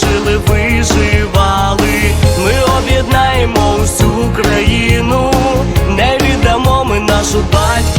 Жили, виживали. Ми об'єднаємо всю країну, не віддамо ми нашу батьківщину.